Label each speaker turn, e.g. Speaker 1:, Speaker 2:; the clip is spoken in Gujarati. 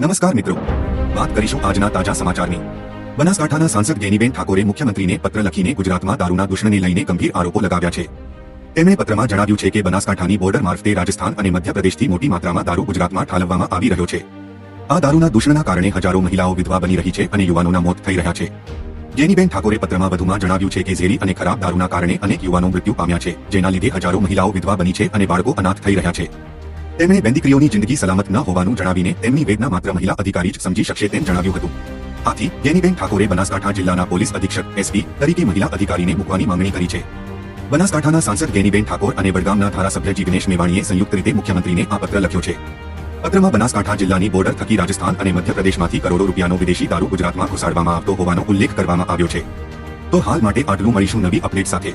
Speaker 1: નમસ્કાર મિત્રો. વાત કરીશું આજના તાજા સમાચારની. બનાસકાંઠાના સાંસદ ગેનીબેન ઠાકોરે મુખ્યમંત્રીને પત્ર લખીને ગુજરાતમાં દારૂના દૂષણને લઈને ગંભીર આરોપો લગાવ્યા છે. તેમણે પત્રમાં જણાવ્યું છે કે બનાસકાંઠાની બોર્ડર મારફતે રાજસ્થાન અને મધ્યપ્રદેશથી મોટી માત્રામાં દારૂ ગુજરાતમાં ઠાલવવામાં આવી રહ્યો છે. આ દારૂના દૂષણના કારણે હજારો મહિલાઓ વિધવા બની રહી છે અને યુવાનોના મોત થઈ રહ્યા છે. જેનીબેન ઠાકોરે પત્રમાં વધુમાં જણાવ્યું છે કે ઝેરી અને ખરાબ દારૂના કારણે અનેક યુવાનો મૃત્યુ પામ્યા છે, જેના લીધે હજારો મહિલાઓ વિધવા બની છે અને બાળકો અનાથ થઈ રહ્યા છે. તેમણે બેન જિંદગી સલામત ન હોવાનું જણાવીને તેમની વેદના માત્ર મહિલા અધિકારી જ સમજી શકશે તેમ જણાવ્યું હતું. આથી ગેનીબેન ઠાકોરે બનાસકાંઠા જિલ્લાના પોલીસ અધિક્ષક એસપી તરીકે મહિલા અધિકારીને મૂકવાની માંગણી કરી છે. બનાસકાંઠાના સાંસદ ગેનીબેન ઠાકોર અને વડગામના ધારાસભ્ય જીગ્નેશ મેવાણીએ સંયુક્ત રીતે મુખ્યમંત્રીને આ પત્ર લખ્યો છે. પત્રમાં બનાસકાંઠા જિલ્લાની બોર્ડર થકી રાજસ્થાન અને મધ્યપ્રદેશમાંથી કરોડો રૂપિયાનો વિદેશી દારૂ ગુજરાતમાં ઘુસાડવામાં આવતો હોવાનો ઉલ્લેખ કરવામાં આવ્યો છે. તો હાલ માટે આટલું મળીશું નવી અપડેટ સાથે.